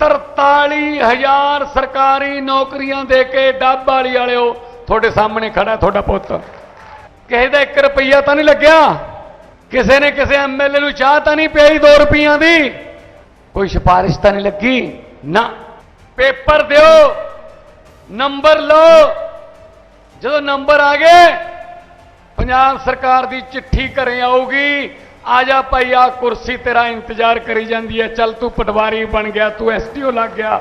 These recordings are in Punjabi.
43000 ਸਰਕਾਰੀ ਨੌਕਰੀਆਂ ਦੇ ਕੇ ਡੱਬ ਵਾਲੀ ਵਾਲਿਓ ਤੁਹਾਡੇ ਸਾਹਮਣੇ ਖੜਾ ਤੁਹਾਡਾ ਪੁੱਤ। ਕਿਸੇ ਦਾ 1 ਰੁਪਈਆ ਤਾਂ ਨਹੀਂ ਲੱਗਿਆ। ਕਿਸੇ ਨੇ ਕਿਸੇ ਐਮਐਲਏ ਨੂੰ ਚਾਹ ਤਾਂ ਨਹੀਂ ਪਿਆਈ 2 ਰੁਪਈਆਂ ਦੀ। ਕੋਈ ਸਿਫਾਰਿਸ਼ ਤਾਂ ਨਹੀਂ ਲੱਗੀ। ਨਾ। ਪੇਪਰ ਦਿਓ। ਨੰਬਰ ਲਓ। ਜਦੋਂ ਨੰਬਰ ਆ ਗਏ, ਪੰਜਾਬ ਸਰਕਾਰ ਦੀ ਚਿੱਠੀ ਘਰੇ ਆਊਗੀ। ਆ ਜਾ ਭਾਈ ਆ ਕੁਰਸੀ ਤੇਰਾ ਇੰਤਜ਼ਾਰ ਕਰੀ ਜਾਂਦੀ ਹੈ। ਚੱਲ ਤੂੰ ਪਟਵਾਰੀ ਬਣ ਗਿਆ, ਤੂੰ ਐਸਟੀਓ ਲੱਗ ਗਿਆ,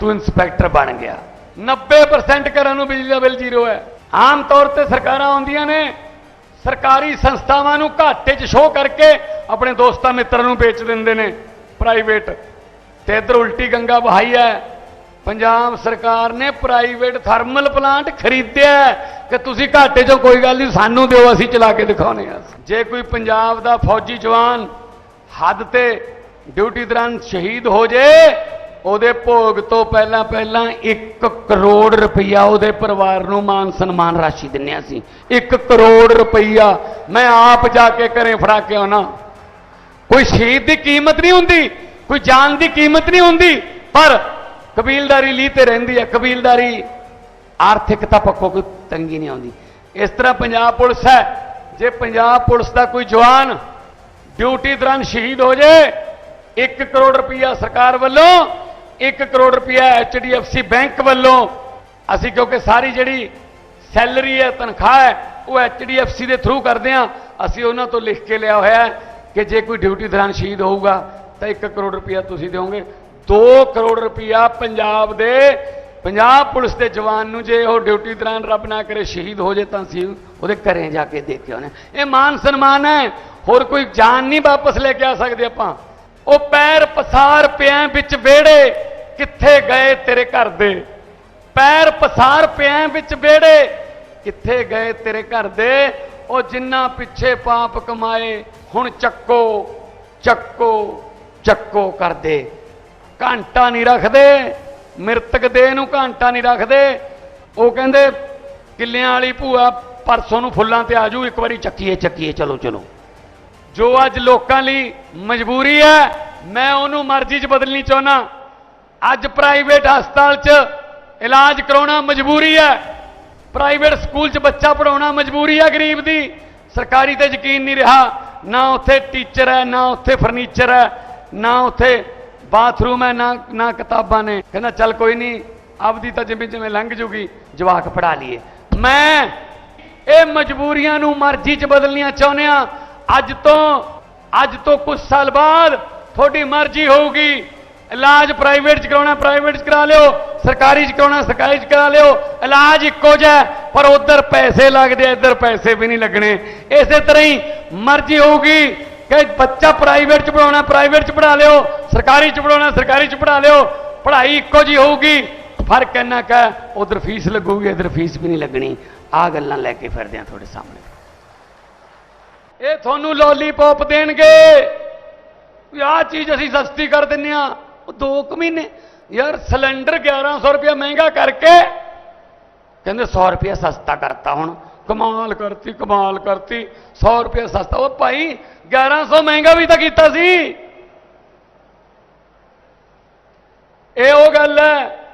ਤੂੰ ਇੰਸਪੈਕਟਰ ਬਣ ਗਿਆ। 90% ਘਰਾਂ ਨੂੰ ਬਿਜਲੀ ਦਾ ਬਿੱਲ ਜ਼ੀਰੋ ਹੈ। ਆਮ ਤੌਰ ਤੇ ਸਰਕਾਰਾਂ ਆਉਂਦੀਆਂ ਨੇ, ਸਰਕਾਰੀ ਸੰਸਥਾਵਾਂ ਨੂੰ ਘਾਟੇ 'ਚ ਸ਼ੋਅ ਕਰਕੇ ਆਪਣੇ ਦੋਸਤਾਂ ਮਿੱਤਰਾਂ ਨੂੰ ਵੇਚ ਦਿੰਦੇ ਨੇ। ਪ੍ਰਾਈਵੇਟ ਤੇ ਇਧਰ ਉਲਟੀ ਗੰਗਾ ਵਹਾਈ ਹੈ। ਪੰਜਾਬ ਸਰਕਾਰ ਨੇ ਪ੍ਰਾਈਵੇਟ ਥਰਮਲ ਪਲਾਂਟ ਖਰੀਦਿਆ ਕਿ ਤੁਸੀਂ ਘਾਟੇ 'ਚੋਂ ਕੋਈ ਗੱਲ ਨਹੀਂ, ਸਾਨੂੰ ਦਿਓ, ਅਸੀਂ ਚਲਾ ਕੇ ਦਿਖਾਉਨੇ ਆ। ਜੇ ਕੋਈ ਪੰਜਾਬ ਦਾ ਫੌਜੀ ਜਵਾਨ ਹੱਦ ਤੇ ਡਿਊਟੀ ਦੌਰਾਨ ਸ਼ਹੀਦ ਹੋ ਜੇ, ਉਹਦੇ ਭੋਗ ਤੋਂ ਪਹਿਲਾਂ ਪਹਿਲਾਂ 1 ਕਰੋੜ ਰੁਪਈਆ ਉਹਦੇ ਪਰਿਵਾਰ ਨੂੰ ਮਾਨ ਸਨਮਾਨ ਰਾਸ਼ੀ ਦਿੰਨੇ ਆ ਸੀ 1 ਕਰੋੜ ਰੁਪਈਆ ਮੈਂ ਆਪ ਜਾ ਕੇ ਘਰੇ ਫੜਾ ਕੇ ਆਉਣਾ। ਕੋਈ ਸ਼ਹੀਦ ਦੀ ਕੀਮਤ ਨਹੀਂ ਹੁੰਦੀ, ਕੋਈ ਜਾਨ ਦੀ ਕੀਮਤ ਨਹੀਂ ਹੁੰਦੀ, ਪਰ ਕਬੀਲਦਾਰੀ ਲਈ ਤੇ ਰਹਿੰਦੀ ਹੈ ਕਬੀਲਦਾਰੀ ਆਰਥਿਕਤਾ ਪੱਖੋਂ ਕੋਈ ਤੰਗੀ ਨਹੀਂ ਆਉਂਦੀ। ਇਸ ਤਰ੍ਹਾਂ ਪੰਜਾਬ ਪੁਲਿਸ ਹੈ। ਜੇ ਪੰਜਾਬ ਪੁਲਿਸ ਦਾ ਕੋਈ ਜਵਾਨ ਡਿਊਟੀ ਦੌਰਾਨ ਸ਼ਹੀਦ ਹੋ ਜਾਏ 1 ਕਰੋੜ ਰੁਪਈਆ ਸਰਕਾਰ ਵੱਲੋਂ 1 ਕਰੋੜ ਰੁਪਈਆ ਐਚਡੀਐਫਸੀ ਬੈਂਕ ਵੱਲੋਂ, ਅਸੀਂ ਕਿਉਂਕਿ ਸਾਰੀ ਜਿਹੜੀ ਸੈਲਰੀ ਹੈ, ਤਨਖਾਹ ਹੈ, ਉਹ ਐਚਡੀਐਫਸੀ ਦੇ ਥਰੂ ਕਰਦੇ ਆ ਅਸੀਂ ਉਹਨਾਂ ਤੋਂ ਲਿਖ ਕੇ ਲਿਆ ਹੋਇਆ ਹੈ ਕਿ ਜੇ ਕੋਈ ਡਿਊਟੀ ਦੌਰਾਨ ਸ਼ਹੀਦ ਹੋਊਗਾ, ਤਾਂ 1 ਕਰੋੜ ਰੁਪਈਆ ਤੁਸੀਂ ਦਿਓਗੇ। 2 ਕਰੋੜ ਰੁਪਈਆ ਪੰਜਾਬ ਦੇ ਪੰਜਾਬ ਪੁਲਿਸ ਦੇ ਜਵਾਨ ਨੂੰ ਜੇ ਉਹ ਡਿਊਟੀ ਦੌਰਾਨ ਰੱਬ ਨਾ ਕਰੇ, ਸ਼ਹੀਦ ਹੋ ਜੇ ਤਾਂ ਅਸੀਂ ਉਹਦੇ ਘਰੇ ਜਾ ਕੇ ਦੇਖ ਕੇ ਆਉਣੇ ਇਹ ਮਾਨ ਸਨਮਾਨ ਹੈ। ਹੋਰ ਕੋਈ ਜਾਨ ਨਹੀਂ ਵਾਪਸ ਲੈ ਕੇ ਆ ਸਕਦੇ ਆਪਾਂ। ਉਹ ਪੈਰ ਪਸਾਰ ਪਿਆਂ ਵਿੱਚ ਵਿਹੜੇ। ਕਿੱਥੇ ਗਏ ਤੇਰੇ ਘਰ ਦੇ? ਪੈਰ ਪਸਾਰ ਪਿਆਂ ਵਿੱਚ ਵਿਹੜੇ। ਕਿੱਥੇ ਗਏ ਤੇਰੇ ਘਰ ਦੇ? ਉਹ ਜਿੰਨਾ ਪਿੱਛੇ ਪਾਪ ਕਮਾਏ, ਹੁਣ ਚੱਕੋ ਚੱਕੋ ਚੱਕੋ ਕਰਦੇ। ਘੰਟਾ ਨਹੀਂ ਰੱਖਦੇ। ਮ੍ਰਿਤਕ ਦੇਹ ਨੂੰ ਘੰਟਾ ਨਹੀਂ ਰੱਖਦੇ। ਉਹ ਕਹਿੰਦੇ, ਕਿੱਲਿਆਂ ਵਾਲੀ ਭੂਆ ਪਰਸੋਂ ਨੂੰ ਫੁੱਲਾਂ ਤੇ ਆਜੂ, ਇੱਕ ਵਾਰੀ ਚੱਕੀਏ ਚੱਕੀਏ, ਚਲੋ ਚਲੋ। ਜੋ ਅੱਜ ਲੋਕਾਂ ਲਈ ਮਜਬੂਰੀ ਹੈ, ਮੈਂ ਉਹਨੂੰ ਮਰਜ਼ੀ 'ਚ ਬਦਲਣੀ ਚਾਹੁੰਦਾ ਅੱਜ ਪ੍ਰਾਈਵੇਟ ਹਸਪਤਾਲ 'ਚ ਇਲਾਜ ਕਰਾਉਣਾ ਮਜਬੂਰੀ ਹੈ। ਪ੍ਰਾਈਵੇਟ ਸਕੂਲ 'ਚ ਬੱਚਾ ਪੜਾਉਣਾ ਮਜਬੂਰੀ ਹੈ ਗਰੀਬ ਦੀ। ਸਰਕਾਰੀ ਤੇ ਯਕੀਨ ਨਹੀਂ ਰਿਹਾ। ਨਾ ਉੱਥੇ ਟੀਚਰ ਹੈ, ਨਾ ਉੱਥੇ ਫਰਨੀਚਰ ਹੈ, ਨਾ ਉੱਥੇ ਬਾਥਰੂਮ ਹੈ, ਨਾ ਨਾ ਕਿਤਾਬਾਂ ਨੇ। ਕਹਿੰਦਾ, ਚੱਲ ਕੋਈ ਨਹੀਂ ਆਪਦੀ ਤਾਂ ਜਿਵੇਂ ਜਿਵੇਂ ਲੰਘ ਜੂਗੀ, ਜਵਾਕ ਪੜਾ ਲਈਏ। ਮੈਂ ਇਹ ਮਜਬੂਰੀਆਂ ਨੂੰ ਮਰਜ਼ੀ 'ਚ ਬਦਲਣੀਆਂ ਚਾਹੁੰਦੇ ਆ ਅੱਜ ਤੋਂ ਅੱਜ ਤੋਂ ਕੁਝ ਸਾਲ ਬਾਅਦ ਤੁਹਾਡੀ ਮਰਜ਼ੀ ਹੋਊਗੀ। ਇਲਾਜ ਪ੍ਰਾਈਵੇਟ 'ਚ ਕਰਾਉਣਾ, ਪ੍ਰਾਈਵੇਟ 'ਚ ਕਰਾ ਲਿਓ। ਸਰਕਾਰੀ 'ਚ ਕਰਾਉਣਾ, ਸਰਕਾਰੀ 'ਚ ਕਰਾ ਲਿਓ। ਇਲਾਜ ਇੱਕੋ ਜਿਹਾ ਪਰ ਉਧਰ ਪੈਸੇ ਲੱਗਦੇ ਇੱਧਰ ਪੈਸੇ ਵੀ ਨਹੀਂ ਲੱਗਣੇ। ਇਸੇ ਤਰ੍ਹਾਂ ਹੀ ਮਰਜ਼ੀ ਹੋਊਗੀ। ਕਿ ਬੱਚਾ ਪ੍ਰਾਈਵੇਟ 'ਚ ਪੜਾਉਣਾ ਪ੍ਰਾਈਵੇਟ 'ਚ ਪੜਾ ਲਿਓ, ਸਰਕਾਰੀ 'ਚ ਪੜਾਉਣਾ ਸਰਕਾਰੀ 'ਚ ਪੜਾ ਲਿਓ, ਪੜ੍ਹਾਈ ਇੱਕੋ ਜੀ ਹੋਊਗੀ। ਫ਼ਰਕ ਇੰਨਾ ਕਾ ਉਧਰ ਫੀਸ ਲੱਗੂਗੀ, ਇੱਧਰ ਫੀਸ ਵੀ ਨਹੀਂ ਲੱਗਣੀ। ਆ ਗੱਲਾਂ ਲੈ ਕੇ ਫਿਰਦੇ ਆ ਤੁਹਾਡੇ ਸਾਹਮਣੇ। ਇਹ ਤੁਹਾਨੂੰ ਲੋਲੀਪੌਪ ਦੇਣਗੇ। ਵੀ ਆਹ ਚੀਜ਼ ਅਸੀਂ ਸਸਤੀ ਕਰ ਦਿੰਨੇ ਆ ਉਹ 2 ਕੁ ਮਹੀਨੇ। ਯਾਰ ਸਿਲੰਡਰ 1100 ਰੁਪਇਆ ਮਹਿੰਗਾ ਕਰਕੇ ਕਹਿੰਦੇ 100 ਰੁਪਇਆ ਸਸਤਾ ਕਰਤਾ ਹੁਣ। ਕਮਾਲ ਕਰਤੀ ਕਮਾਲ ਕਰਤੀ। 100 ਰੁਪਇਆ ਸਸਤਾ। ਉਹ ਭਾਈ 1100 ਮਹਿੰਗਾ ਵੀ ਤਾਂ ਕੀਤਾ ਸੀ। ਇਹ ਉਹ ਗੱਲ ਹੈ।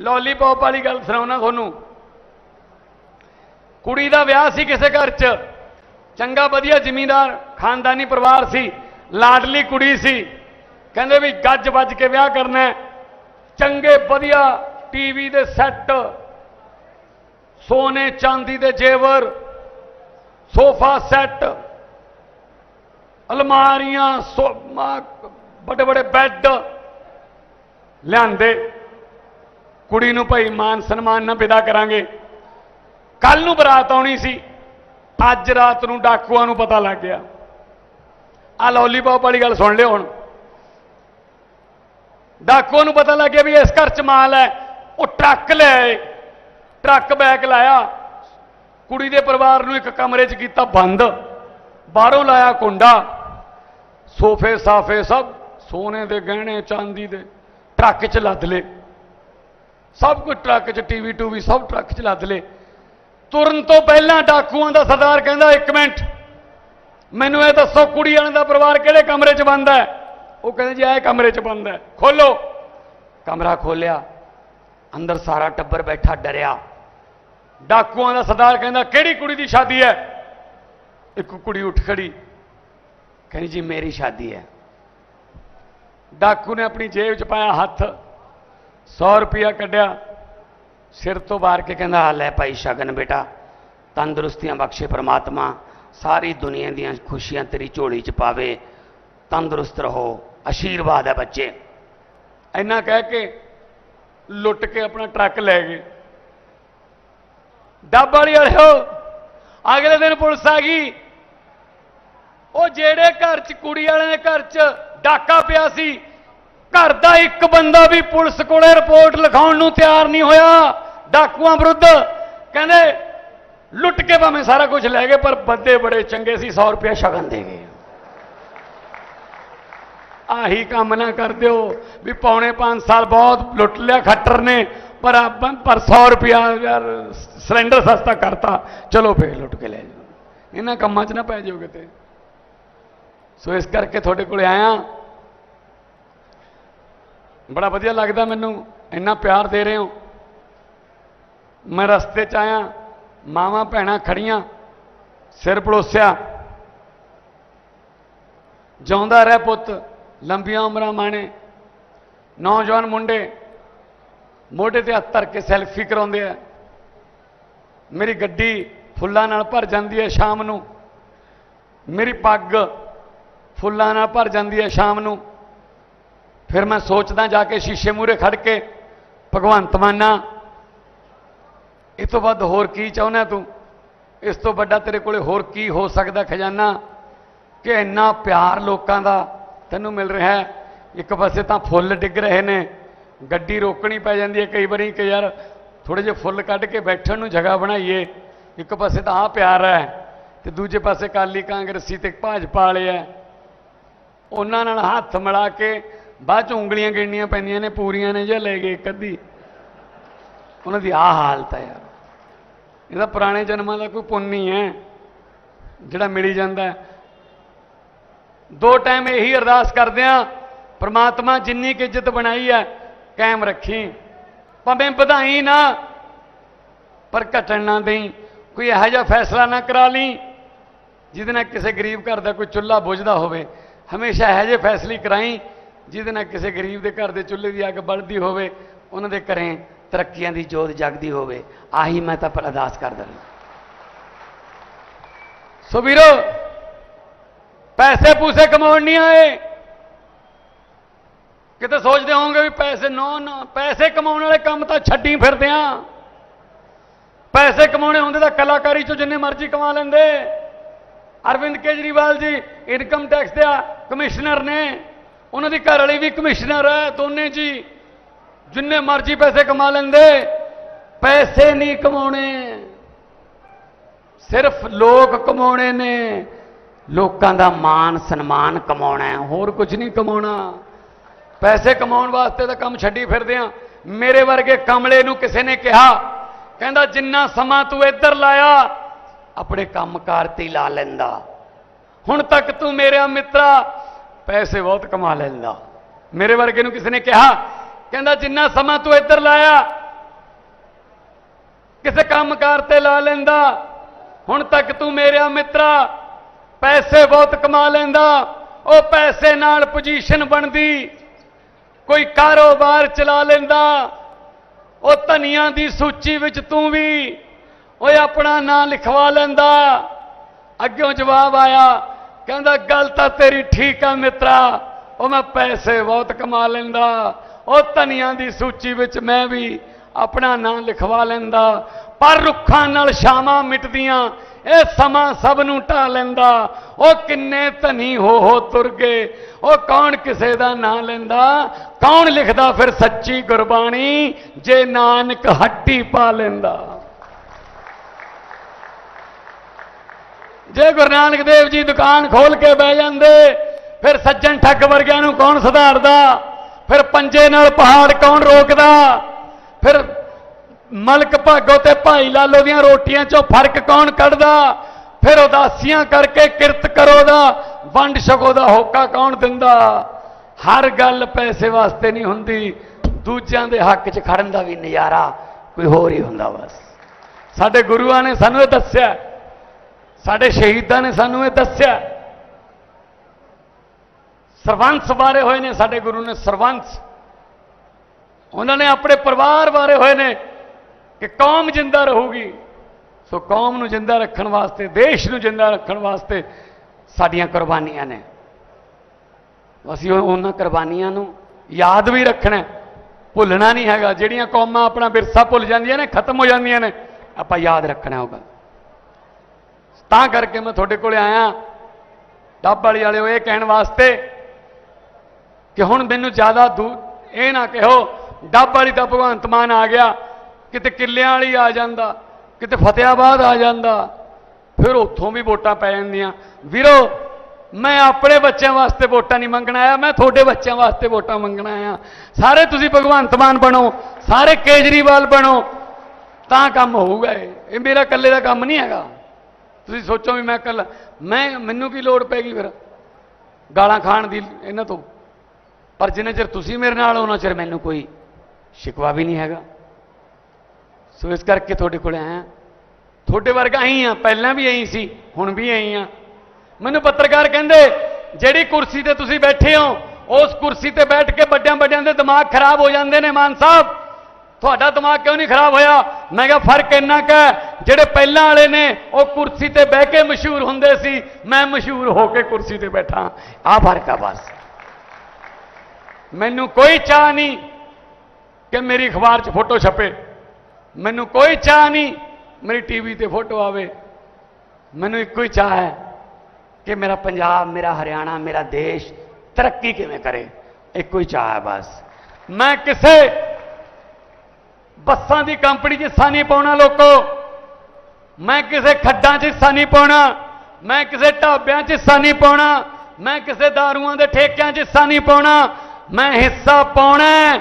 ਲੋਲੀਪੌਪ ਵਾਲੀ ਗੱਲ ਸੁਣਾਉਣਾ ਤੁਹਾਨੂੰ। ਕੁੜੀ ਦਾ ਵਿਆਹ ਸੀ ਕਿਸੇ ਘਰ 'ਚ। ਚੰਗਾ, ਵਧੀਆ ਜ਼ਿਮੀਂਦਾਰ, ਖਾਨਦਾਨੀ ਪਰਿਵਾਰ ਸੀ। ਲਾਡਲੀ ਕੁੜੀ ਸੀ। ਕਹਿੰਦੇ ਵੀ ਗੱਜ ਵੱਜ ਕੇ ਵਿਆਹ ਕਰਨਾ ਚੰਗੇ, ਵਧੀਆ ਟੀਵੀ ਦੇ ਸੈੱਟ ਸੋਨੇ ਚਾਂਦੀ ਦੇ ਜੇਵਰ, ਸੋਫਾ ਸੈੱਟ, ਅਲਮਾਰੀਆਂ, ਸੋ ਵੱਡੇ ਵੱਡੇ ਬੈੱਡ ਲਿਆਂਦੇ। ਕੁੜੀ ਨੂੰ ਭਾਈ ਮਾਨ ਸਨਮਾਨ ਨਾਲ ਵਿਦਾ ਕਰਾਂਗੇ। ਕੱਲ ਨੂੰ ਬਰਾਤ ਆਉਣੀ ਸੀ। ਅੱਜ ਰਾਤ ਨੂੰ ਡਾਕੂਆਂ ਨੂੰ ਪਤਾ ਲੱਗ ਗਿਆ। ਆ ਲੋਲੀਪੌਪ ਵਾਲੀ ਗੱਲ ਸੁਣ ਲਿਓ ਹੁਣ। ਡਾਕੂਆਂ ਨੂੰ ਪਤਾ ਲੱਗ ਗਿਆ ਵੀ ਇਸ ਘਰ ਚ ਮਾਲ ਹੈ। ਉਹ ਟਰੱਕ ਲੈ ਆਏ। ਟਰੱਕ ਬੈਕ ਲਾਇਆ। ਕੁੜੀ ਦੇ ਪਰਿਵਾਰ ਨੂੰ ਇੱਕ ਕਮਰੇ 'ਚ ਕੀਤਾ ਬੰਦ। ਬਾਹਰੋਂ ਲਾਇਆ ਕੁੰਡਾ। ਸੋਫੇ ਸਾਫੇ ਸਭ, ਸੋਨੇ ਦੇ, ਗਹਿਣੇ, ਚਾਂਦੀ ਦੇ, ਟਰੱਕ 'ਚ ਲੱਦ ਲਏ। ਸਭ ਕੁਝ ਟਰੱਕ 'ਚ, ਟੀਵੀ, ਟੂਵੀ ਸਭ ਟਰੱਕ 'ਚ ਲੱਦ ਲਏ। ਤੁਰਨ ਤੋਂ ਪਹਿਲਾਂ ਡਾਕੂਆਂ ਦਾ ਸਰਦਾਰ ਕਹਿੰਦਾ, ਇੱਕ ਮਿੰਟ, ਮੈਨੂੰ ਇਹ ਦੱਸੋ, ਕੁੜੀ ਵਾਲਿਆਂ ਦਾ ਪਰਿਵਾਰ ਕਿਹੜੇ ਕਮਰੇ 'ਚ ਬੰਦ ਹੈ? ਉਹ ਕਹਿੰਦੇ ਜੀ, ਇਹ ਕਮਰੇ 'ਚ ਬੰਦ ਹੈ। ਖੋਲੋ। ਕਮਰਾ ਖੋਲਿਆ ਅੰਦਰ ਸਾਰਾ ਟੱਬਰ ਬੈਠਾ, ਡਰਿਆ। ਡਾਕੂਆਂ ਦਾ ਸਰਦਾਰ ਕਹਿੰਦਾ, ਕਿਹੜੀ ਕੁੜੀ ਦੀ ਸ਼ਾਦੀ ਹੈ? ਇੱਕ ਕੁੜੀ ਉੱਠ ਖੜੀ, ਕਹਿੰਦੀ, ਜੀ, ਮੇਰੀ ਸ਼ਾਦੀ ਹੈ। ਡਾਕੂ ਨੇ ਆਪਣੀ ਜੇਬ 'ਚ ਪਾਇਆ ਹੱਥ 100 ਰੁਪਇਆ ਕੱਢਿਆ, ਸਿਰ ਤੋਂ ਬਾਹਰ ਕੇ ਕਹਿੰਦਾ, ਆ ਲੈ ਭਾਈ ਸ਼ਗਨ ਬੇਟਾ, ਤੰਦਰੁਸਤੀਆਂ ਬਖਸ਼ੇ ਪ੍ਰਮਾਤਮਾ, ਸਾਰੀ ਦੁਨੀਆ ਦੀਆਂ ਖੁਸ਼ੀਆਂ ਤੇਰੀ ਝੋਲੀ 'ਚ ਪਾਵੇ, ਤੰਦਰੁਸਤ ਰਹੋ ਆਸ਼ੀਰਵਾਦ ਹੈ ਬੱਚੇ। ਇੰਨਾ ਕਹਿ ਕੇ ਲੁੱਟ ਕੇ ਆਪਣਾ ਟਰੱਕ ਲੈ ਗਏ। ਡੱਬ ਵਾਲੀ ਵਾਲਿਓ ਅਗਲੇ ਦਿਨ ਪੁਲਿਸ ਆ ਗਈ। ਉਹ ਜਿਹੜੇ ਘਰ 'ਚ ਕੁੜੀ ਵਾਲਿਆਂ ਦੇ ਘਰ 'ਚ ਡਾਕਾ ਪਿਆ ਸੀ, ਘਰ ਦਾ ਇੱਕ ਬੰਦਾ ਵੀ ਪੁਲਿਸ ਕੋਲੇ ਰਿਪੋਰਟ ਲਿਖਾਉਣ ਨੂੰ ਤਿਆਰ ਨਹੀਂ ਹੋਇਆ। ਡਾਕੂਆਂ ਵਿਰੁੱਧ ਕਹਿੰਦੇ, ਲੁੱਟ ਕੇ ਭਾਵੇਂ ਸਾਰਾ ਕੁਝ ਲੈ ਗਏ, ਪਰ ਬੰਦੇ ਬੜੇ ਚੰਗੇ ਸੀ 100 ਰੁਪਏ ਸ਼ਗਨ ਦੇ ਗਏ। ਆਹੀ ਕੰਮ ਨਾ ਕਰ ਦਿਓ ਵੀ ਪੌਣੇ 5 ਸਾਲ ਬਹੁਤ ਲੁੱਟ ਲਿਆ ਖੱਟਰ ਨੇ। ਪਰ ਆਪਾਂ ਪਰ 100 ਰੁਪਿਆ ਯਾਰ ਸਿਲੰਡਰ ਸਸਤਾ ਕਰਤਾ, ਚਲੋ ਫੇਰ ਲੁੱਟ ਕੇ ਲੈ ਜਾਓ। ਇਹਨਾਂ ਕੰਮਾਂ 'ਚ ਨਾ ਪੈ ਜਾਓ ਕਿਤੇ। ਸੋ ਇਸ ਕਰਕੇ ਤੁਹਾਡੇ ਕੋਲੇ ਆਇਆ। ਬੜਾ ਵਧੀਆ ਲੱਗਦਾ ਮੈਨੂੰ, ਇੰਨਾ ਪਿਆਰ ਦੇ ਰਹੇ ਹੋ। ਮੈਂ ਰਸਤੇ 'ਚ ਆਇਆ, ਮਾਵਾਂ ਭੈਣਾਂ ਖੜੀਆਂ, ਸਿਰ ਪੜੋਸਿਆ। ਜਿਉਂਦਾ ਰਹਿ ਪੁੱਤ, ਲੰਬੀਆਂ ਉਮਰਾਂ ਮਾਣੇ। ਨੌਜਵਾਨ ਮੁੰਡੇ ਮੋਢੇ ਤੇ ਹੱਥ ਧਰ ਕੇ ਸੈਲਫੀ ਕਰਾਉਂਦੇ ਆ। ਮੇਰੀ ਗੱਡੀ ਫੁੱਲਾਂ ਨਾਲ ਭਰ ਜਾਂਦੀ ਹੈ ਸ਼ਾਮ ਨੂੰ। ਮੇਰੀ ਪੱਗ ਫੁੱਲਾਂ ਨਾਲ ਭਰ ਜਾਂਦੀ ਹੈ ਸ਼ਾਮ ਨੂੰ। ਫਿਰ ਮੈਂ ਸੋਚਦਾ ਜਾ ਕੇ ਸ਼ੀਸ਼ੇ ਮੂਹਰੇ ਖੜ ਕੇ, ਭਗਵੰਤ ਮਾਨਾ, ਇਹ ਤੋਂ ਵੱਧ ਹੋਰ ਕੀ ਚਾਹੁੰਦਾ ਤੂੰ? ਇਸ ਤੋਂ ਵੱਡਾ ਤੇਰੇ ਕੋਲੇ ਹੋਰ ਕੀ ਹੋ ਸਕਦਾ ਖਜ਼ਾਨਾ? ਕਿ ਇੰਨਾ ਪਿਆਰ ਲੋਕਾਂ ਦਾ ਤੈਨੂੰ ਮਿਲ ਰਿਹਾ ਹੈ। ਇੱਕ ਪਾਸੇ ਤਾਂ ਫੁੱਲ ਡਿੱਗ ਰਹੇ ਨੇ। ਗੱਡੀ ਰੋਕਣੀ ਪੈ ਜਾਂਦੀ ਹੈ ਕਈ ਵਾਰੀ ਕਿ ਯਾਰ ਥੋੜੇ ਜਿਹੇ ਫੁੱਲ ਕੱਢ ਕੇ ਬੈਠਣ ਨੂੰ ਜਗ੍ਹਾ ਬਣਾਈਏ। ਇੱਕ ਪਾਸੇ ਤਾਂ ਆ ਪਿਆਰ ਹੈ ਤੇ ਦੂਜੇ ਪਾਸੇ ਕਾਲੀ ਕਾਂਗਰਸੀ ਤੇ ਭਾਜਪਾ ਵਾਲੇ ਹੈ। ਉਹਨਾਂ ਨਾਲ ਹੱਥ ਮਿਲਾ ਕੇ ਬਾਅਦ ਚ ਉਂਗਲੀਆਂ ਗਿਣਨੀਆਂ ਪੈਂਦੀਆਂ ਨੇ, ਪੂਰੀਆਂ ਨੇ ਜਾਂ ਲੈ ਗਏ ਇੱਕ ਉਹਨਾਂ ਦੀ ਆ ਹਾਲਤ ਹੈ ਯਾਰ। ਇਹਦਾ ਪੁਰਾਣੇ ਜਨਮਾਂ ਦਾ ਕੋਈ ਪੁੰਨ ਨਹੀਂ ਹੈ, ਜਿਹੜਾ ਮਿਲੀ ਜਾਂਦਾ ਦੋ ਟਾਈਮ ਇਹੀ ਅਰਦਾਸ ਕਰਦੇ ਆ ਪ੍ਰਮਾਤਮਾ ਜਿੰਨੀ ਕਿ ਇੱਜ਼ਤ ਬਣਾਈ ਹੈ ਕਾਇਮ ਰੱਖੀ। ਭਾਵੇਂ ਵਧਾਈ ਨਾ, ਪਰ ਘਟਣ ਨਾ ਦੇਈ। ਕੋਈ ਇਹੋ ਜਿਹਾ ਫੈਸਲਾ ਨਾ ਕਰਾ ਲਈ, ਜਿਹਦੇ ਨਾਲ ਕਿਸੇ ਗਰੀਬ ਘਰ ਦਾ ਕੋਈ ਚੁੱਲ੍ਹਾ ਬੁਝਦਾ ਹੋਵੇ। ਹਮੇਸ਼ਾ ਇਹੋ ਜਿਹੇ ਫੈਸਲੇ ਕਰਾਈ, ਜਿਹਦੇ ਨਾਲ ਕਿਸੇ ਗਰੀਬ ਦੇ ਘਰ ਦੇ ਚੁੱਲ੍ਹੇ ਦੀ ਅੱਗ ਬਲਦੀ ਹੋਵੇ, ਉਹਨਾਂ ਦੇ ਘਰੇ ਤਰੱਕੀਆਂ ਦੀ ਜੋਤ ਜਗਦੀ ਹੋਵੇ। ਆਹੀ ਮੈਂ ਤਾਂ ਪਰ ਅਰਦਾਸ ਕਰਦਾ ਹਾਂ। ਸੋ ਵੀਰੋ ਪੈਸੇ ਪੂਸੇ ਕਮਾਉਣ ਨਹੀਂ ਆਏ। ਕਿਤੇ ਸੋਚਦੇ ਹੋਵੋਗੇ ਵੀ ਪੈਸੇ ਨੋ, ਨਾ, ਪੈਸੇ ਕਮਾਉਣ ਵਾਲੇ ਕੰਮ ਤਾਂ ਛੱਡੀ ਫਿਰਦੇ ਆ। ਪੈਸੇ ਕਮਾਉਣੇ ਹੁੰਦੇ ਤਾਂ ਕਲਾਕਾਰੀ ਚੋਂ ਜਿੰਨੇ ਮਰਜ਼ੀ ਕਮਾ ਲੈਂਦੇ। ਅਰਵਿੰਦ ਕੇਜਰੀਵਾਲ ਜੀ ਇਨਕਮ ਟੈਕਸ ਦੇ ਕਮਿਸ਼ਨਰ ਨੇ। ਉਹਨਾਂ ਦੀ ਘਰ ਵਾਲੀ ਵੀ ਕਮਿਸ਼ਨਰ ਹੈ, ਦੋਨੇ ਜੀ। ਜਿੰਨੇ ਮਰਜ਼ੀ ਪੈਸੇ ਕਮਾ ਲੈਂਦੇ, ਪੈਸੇ ਨਹੀਂ ਕਮਾਉਣੇ। ਸਿਰਫ ਲੋਕ ਕਮਾਉਣੇ ਨੇ। ਲੋਕਾਂ ਦਾ ਮਾਨ ਸਨਮਾਨ ਕਮਾਉਣਾ ਹੈ, ਹੋਰ ਕੁਝ ਨਹੀਂ ਕਮਾਉਣਾ। ਪੈਸੇ ਕਮਾਉਣ ਵਾਸਤੇ ਤਾਂ ਕੰਮ ਛੱਡੀ ਫਿਰਦੇ ਆ। ਮੇਰੇ ਵਰਗੇ ਕਮਲੇ ਨੂੰ ਕਿਸੇ ਨੇ ਕਿਹਾ, ਕਹਿੰਦਾ, ਜਿੰਨਾ ਸਮਾਂ ਤੂੰ ਇੱਧਰ ਲਾਇਆ, ਆਪਣੇ ਕੰਮਕਾਰ ਤੇ ਲਾ ਲੈਂਦਾ। ਹੁਣ ਤੱਕ ਤੂੰ ਮੇਰਾ ਮਿੱਤਰਾ, ਪੈਸੇ ਬਹੁਤ ਕਮਾ ਲੈਂਦਾ। ਮੇਰੇ ਵਰਗੇ ਨੂੰ ਕਿਸੇ ਨੇ ਕਿਹਾ, ਕਹਿੰਦਾ, ਜਿੰਨਾ ਸਮਾਂ ਤੂੰ ਇੱਧਰ ਲਾਇਆ, ਕਿਸੇ ਕੰਮਕਾਰ ਤੇ ਲਾ ਲੈਂਦਾ। ਹੁਣ ਤੱਕ ਤੂੰ ਮੇਰਾ ਮਿੱਤਰਾ, ਪੈਸੇ ਬਹੁਤ ਕਮਾ ਲੈਂਦਾ। ਉਹ ਪੈਸੇ ਨਾਲ ਪੋਜੀਸ਼ਨ ਬਣਦੀ। ਕੋਈ ਕਾਰੋਬਾਰ ਚਲਾ ਲੈਂਦਾ। ਉਹ ਧਨੀਆਂ ਦੀ ਸੂਚੀ ਵਿੱਚ ਤੂੰ ਵੀ ਓਏ ਆਪਣਾ ਨਾਂ ਲਿਖਵਾ ਲੈਂਦਾ। ਅੱਗਿਓਂ ਜਵਾਬ ਆਇਆ, ਕਹਿੰਦਾ, ਗੱਲ ਤਾਂ ਤੇਰੀ ਠੀਕ ਆ ਮਿੱਤਰਾ, ਉਹ ਮੈਂ ਪੈਸੇ ਬਹੁਤ ਕਮਾ ਲੈਂਦਾ। ਉਹ ਧਨੀਆਂ ਦੀ ਸੂਚੀ ਵਿੱਚ ਮੈਂ ਵੀ ਆਪਣਾ ਨਾਂ ਲਿਖਵਾ ਲੈਂਦਾ। ਪਰ ਰੁੱਖਾਂ ਨਾਲ ਛਾਵਾਂ ਮਿਟਦੀਆਂ ਇਹ ਸਮਾਂ ਸਭ ਨੂੰ ਢਾ ਲੈਂਦਾ। ਉਹ ਕਿੰਨੇ ਧਨੀ ਹੋ ਹੋ ਤੁਰ ਗਏ। ਉਹ ਕੌਣ ਕਿਸੇ ਦਾ ਨਾਂ ਲੈਂਦਾ? ਕੌਣ ਲਿਖਦਾ ਫਿਰ ਸੱਚੀ ਗੁਰਬਾਣੀ? ਜੇ ਨਾਨਕ ਹੱਟੀ ਪਾ ਲੈਂਦਾ। ਜੇ ਗੁਰੂ ਨਾਨਕ ਦੇਵ ਜੀ ਦੁਕਾਨ ਖੋਲ ਕੇ ਬਹਿ ਜਾਂਦੇ, ਫਿਰ ਸੱਜਣ ਠੱਗ ਵਰਗਿਆਂ ਨੂੰ ਕੌਣ ਸੁਧਾਰਦਾ? ਫਿਰ ਪੰਜੇ ਨਾਲ ਪਹਾੜ ਕੌਣ ਰੋਕਦਾ? ਫਿਰ ਮਲਕ ਭਾਗੋ ਤੇ ਭਾਈ ਲਾਲੋ ਦੀਆਂ ਰੋਟੀਆਂ ਚੋਂ ਫ਼ਰਕ ਕੌਣ ਕੱਢਦਾ? ਫਿਰ ਉਦਾਸੀਆਂ ਕਰਕੇ ਕਿਰਤ ਕਰੋ ਦਾ, ਵੰਡ ਛਕੋ ਦਾ ਹੋਕਾ ਕੌਣ ਦਿੰਦਾ? ਹਰ ਗੱਲ ਪੈਸੇ ਵਾਸਤੇ ਨਹੀਂ ਹੁੰਦੀ, ਦੂਜਿਆਂ ਦੇ ਹੱਕ 'ਚ ਖੜਨ ਦਾ ਵੀ ਨਜ਼ਾਰਾ ਕੋਈ ਹੋਰ ਹੀ ਹੁੰਦਾ ਬਸ। ਸਾਡੇ ਗੁਰੂਆਂ ਨੇ ਸਾਨੂੰ ਇਹ ਦੱਸਿਆ, ਸਾਡੇ ਸ਼ਹੀਦਾਂ ਨੇ ਸਾਨੂੰ ਇਹ ਦੱਸਿਆ। ਸਰਵੰਸ ਬਾਰੇ ਹੋਏ ਨੇ ਸਾਡੇ ਗੁਰੂ ਨੇ, ਸਰਵੰਸ। ਉਹਨਾਂ ਨੇ ਆਪਣੇ ਪਰਿਵਾਰ ਬਾਰੇ ਹੋਏ ਨੇ ਕਿ ਕੌਮ ਜਿੰਦਾ ਰਹੂਗੀ, ਸੋ ਕੌਮ ਨੂੰ ਜਿੰਦਾ ਰੱਖਣ ਵਾਸਤੇ, ਦੇਸ਼ ਨੂੰ ਜਿੰਦਾ ਰੱਖਣ ਵਾਸਤੇ ਸਾਡੀਆਂ ਕੁਰਬਾਨੀਆਂ ਨੇ। ਅਸੀਂ ਉਹਨਾਂ ਕੁਰਬਾਨੀਆਂ ਨੂੰ ਯਾਦ ਵੀ ਰੱਖਣਾ ਭੁੱਲਣਾ ਨਹੀਂ ਹੈਗਾ। ਜਿਹੜੀਆਂ ਕੌਮਾਂ ਆਪਣਾ ਵਿਰਸਾ ਭੁੱਲ ਜਾਂਦੀਆਂ ਨੇ, ਖਤਮ ਹੋ ਜਾਂਦੀਆਂ ਨੇ, ਆਪਾਂ ਯਾਦ ਰੱਖਣਾ ਹੋਗਾ ਤਾਂ ਕਰਕੇ ਮੈਂ ਤੁਹਾਡੇ ਕੋਲੇ ਆਇਆ। ਡੱਬ ਵਾਲੀ ਵਾਲਿਓ, ਇਹ ਕਹਿਣ ਵਾਸਤੇ ਕਿ ਹੁਣ ਮੈਨੂੰ ਜ਼ਿਆਦਾ ਦੂਰ ਇਹ ਨਾ ਕਹੋ ਡੱਬ ਵਾਲੀ ਦਾ ਭਗਵੰਤ ਮਾਨ ਆ ਗਿਆ। ਕਿਤੇ ਕਿੱਲਿਆਂ ਵਾਲੀ ਆ ਜਾਂਦਾ, ਕਿਤੇ ਫਤਿਆਬਾਦ ਆ ਜਾਂਦਾ, ਫਿਰ ਉੱਥੋਂ ਵੀ ਵੋਟਾਂ ਪੈ ਜਾਂਦੀਆਂ। ਵੀਰੋ, ਮੈਂ ਆਪਣੇ ਬੱਚਿਆਂ ਵਾਸਤੇ ਵੋਟਾਂ ਨਹੀਂ ਮੰਗਣ ਆਇਆ, ਮੈਂ ਤੁਹਾਡੇ ਬੱਚਿਆਂ ਵਾਸਤੇ ਵੋਟਾਂ ਮੰਗਣ ਆਇਆ ਸਾਰੇ ਤੁਸੀਂ ਭਗਵੰਤ ਮਾਨ ਬਣੋ, ਸਾਰੇ ਕੇਜਰੀਵਾਲ ਬਣੋ, ਤਾਂ ਕੰਮ ਹੋਊਗਾ ਇਹ। ਮੇਰਾ ਇਕੱਲੇ ਦਾ ਕੰਮ ਨਹੀਂ ਹੈਗਾ। ਤੁਸੀਂ ਸੋਚੋ ਵੀ ਮੈਂ ਇਕੱਲਾ ਮੈਂ ਮੈਨੂੰ ਕੀ ਲੋੜ ਪੈਗੀ ਫਿਰ? ਗਾਲਾਂ ਖਾਣ ਦੀ ਇਹਨਾਂ ਤੋਂ। ਪਰ ਜਿੰਨੇ ਚਿਰ ਤੁਸੀਂ ਮੇਰੇ ਨਾਲ ਉਹਨਾਂ ਚਿਰ ਮੈਨੂੰ ਕੋਈ ਸ਼ਿਕਵਾ ਵੀ ਨਹੀਂ ਹੈਗਾ। ਸੋ ਇਸ ਕਰਕੇ ਤੁਹਾਡੇ ਕੋਲ ਆਇਆ। ਤੁਹਾਡੇ ਵਰਗਾ ਹੀ ਆ, ਪਹਿਲਾਂ ਵੀ ਐਂ ਸੀ, ਹੁਣ ਵੀ ਐਂ ਆ। ਮੈਨੂੰ ਪੱਤਰਕਾਰ ਕਹਿੰਦੇ, ਜਿਹੜੀ ਕੁਰਸੀ ਤੇ ਤੁਸੀਂ ਬੈਠੇ ਹੋ, ਉਸ ਕੁਰਸੀ ਤੇ ਬੈਠ ਕੇ ਵੱਡਿਆਂ ਵੱਡਿਆਂ ਦੇ ਦਿਮਾਗ ਖਰਾਬ ਹੋ ਜਾਂਦੇ ਨੇ, ਮਾਨ ਸਾਹਿਬ। ਤੁਹਾਡਾ ਦਿਮਾਗ ਕਿਉਂ ਨਹੀਂ ਖਰਾਬ ਹੋਇਆ? ਮੈਂ ਕਿਹਾ, ਫ਼ਰਕ ਇੰਨਾ ਕੁ ਜਿਹੜੇ ਪਹਿਲਾਂ ਵਾਲੇ ਨੇ, ਉਹ ਕੁਰਸੀ ਤੇ ਬਹਿ ਕੇ ਮਸ਼ਹੂਰ ਹੁੰਦੇ ਸੀ, ਮੈਂ ਮਸ਼ਹੂਰ ਹੋ ਕੇ ਕੁਰਸੀ ਤੇ ਬੈਠਾ ਆ ਫ਼ਰਕ ਆ ਬਸ। ਮੈਨੂੰ ਕੋਈ ਚਾਹ ਨਹੀਂ ਕਿ ਮੇਰੀ ਅਖਬਾਰ 'ਚ ਫੋਟੋ ਛਪੇ। ਮੈਨੂੰ ਕੋਈ ਚਾਹ ਨਹੀਂ, ਮੇਰੀ ਟੀਵੀ ਤੇ ਫੋਟੋ ਆਵੇ। ਮੈਨੂੰ ਇੱਕੋ ਹੀ ਚਾਹ ਹੈ ਕਿ ਮੇਰਾ ਪੰਜਾਬ, ਮੇਰਾ ਹਰਿਆਣਾ, ਮੇਰਾ ਦੇਸ਼ ਤਰੱਕੀ ਕਿਵੇਂ ਕਰੇ। ਇੱਕੋ ਹੀ ਚਾਹ ਹੈ ਬਸ। ਮੈਂ ਕਿਸੇ ਬੱਸਾਂ ਦੀ ਕੰਪਨੀ 'ਚ ਹਿੱਸਾ ਨਹੀਂ ਪਾਉਣਾ ਲੋਕੋ। ਮੈਂ ਕਿਸੇ ਖੱਡਾਂ 'ਚ ਹਿੱਸਾ ਨਹੀਂ ਪਾਉਣਾ। ਮੈਂ ਕਿਸੇ ਢਾਬਿਆਂ 'ਚ ਹਿੱਸਾ ਨਹੀਂ ਪਾਉਣਾ। ਮੈਂ ਕਿਸੇ ਦਾਰੂਆਂ ਦੇ ਠੇਕਿਆਂ 'ਚ ਹਿੱਸਾ ਨਹੀਂ ਪਾਉਣਾ। ਮੈਂ ਹਿੱਸਾ ਪਾਉਣਾ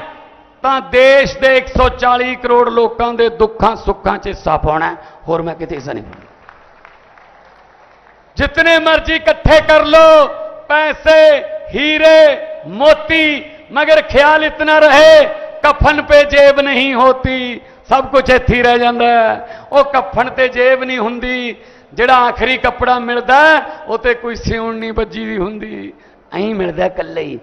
ਤਾਂ ਦੇਸ਼ ਦੇ 140 ਕਰੋੜ ਲੋਕਾਂ ਦੇ ਦੁੱਖਾਂ ਸੁੱਖਾਂ 'ਚ ਹਿੱਸਾ ਪਾਉਣਾ ਹੋਰ ਮੈਂ ਕਿਤੇ ਹਿੱਸਾ ਨਹੀਂ ਪਾਉਣਾ। ਜਿੰਨੇ ਮਰਜ਼ੀ ਇਕੱਠੇ ਕਰ ਲੋ ਪੈਸੇ, ਹੀਰੇ, ਮੋਤੀ, ਮਗਰ ਖਿਆਲ ਇਤਨਾ ਰਹੇ, ਕਫਨ ਪੇ ਜੇਬ ਨਹੀਂ ਹੋਤੀ, ਸਭ ਕੁਝ ਇੱਥੇ ਰਹਿ ਜਾਂਦਾ ਉਹ ਕਫਨ ਤੇ ਜੇਬ ਨਹੀਂ ਹੁੰਦੀ, ਜਿਹੜਾ ਆਖਰੀ ਕੱਪੜਾ ਮਿਲਦਾ ਉਹ ਤੇ ਕੋਈ ਸਿਉਣ ਨਹੀਂ ਵੱਜੀ ਦੀ ਹੁੰਦੀ। ਐਂ ਮਿਲਦਾ ਕੱਲੇ ਹੀ।